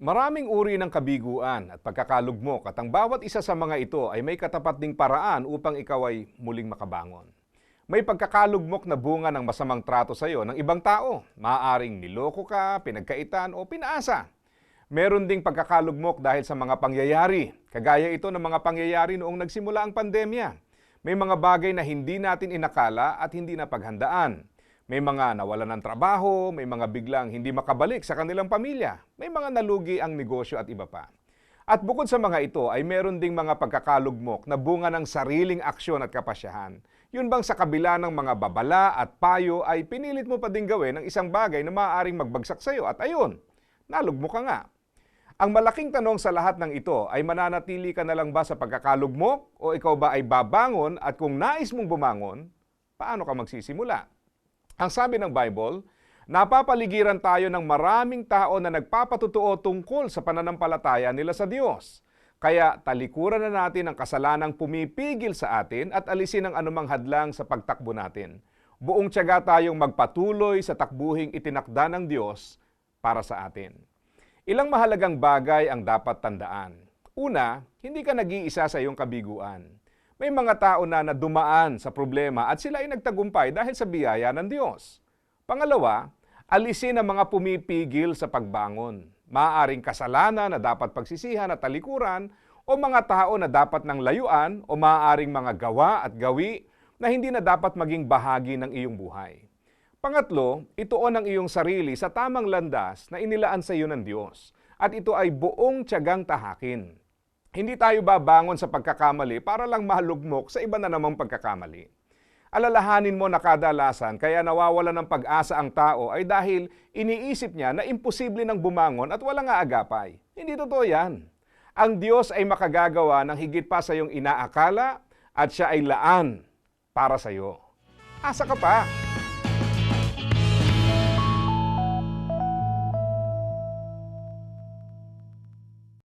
Maraming uri ng kabiguan at pagkakalugmok at ang bawat isa sa mga ito ay may katapat ding paraan upang ikaw ay muling makabangon. May pagkakalugmok na bunga ng masamang trato sa iyo ng ibang tao. Maaaring niloko ka, pinagkaitan o pinaasa. Meron ding pagkakalugmok dahil sa mga pangyayari. Kagaya ito ng mga pangyayari noong nagsimula ang pandemya. May mga bagay na hindi natin inakala at hindi na paghandaan. May mga nawalan ng trabaho, may mga biglang hindi makabalik sa kanilang pamilya, may mga nalugi ang negosyo at iba pa. At bukod sa mga ito ay meron ding mga pagkakalugmok na bunga ng sariling aksyon at kapasyahan. Yun bang sa kabila ng mga babala at payo ay pinilit mo pa din gawin ang isang bagay na maaaring magbagsak sa iyo at ayun, nalugmok ka nga. Ang malaking tanong sa lahat ng ito ay mananatili ka na lang ba sa pagkakalugmok o ikaw ba ay babangon at kung nais mong bumangon, paano ka magsisimula? Ang sabi ng Bible, napapaligiran tayo ng maraming tao na nagpapatutuo tungkol sa pananampalataya nila sa Diyos. Kaya talikuran na natin ang kasalanang pumipigil sa atin at alisin ang anumang hadlang sa pagtakbo natin. Buong tiyaga tayong magpatuloy sa takbuhing itinakda ng Diyos para sa atin. Ilang mahalagang bagay ang dapat tandaan. Una, hindi ka nag-iisa sa iyong kabiguan. May mga tao na nadumaan sa problema at sila ay nagtagumpay dahil sa biyaya ng Diyos. Pangalawa, alisin ang mga pumipigil sa pagbangon. Maaaring kasalanan na dapat pagsisihan at talikuran o mga tao na dapat nang layuan o maaaring mga gawa at gawi na hindi na dapat maging bahagi ng iyong buhay. Pangatlo, ituon ang iyong sarili sa tamang landas na inilaan sa iyo ng Diyos at ito ay buong tiyagang tahakin. Hindi tayo babangon sa pagkakamali para lang mahalugmok sa iba na namang pagkakamali. Alalahanin mo na kadalasan kaya nawawala ng pag-asa ang tao ay dahil iniisip niya na imposible nang bumangon at walang aagapay. Hindi totoo yan. Ang Diyos ay makagagawa ng higit pa sa iyong inaakala at siya ay laan para sa iyo. Asa ka pa?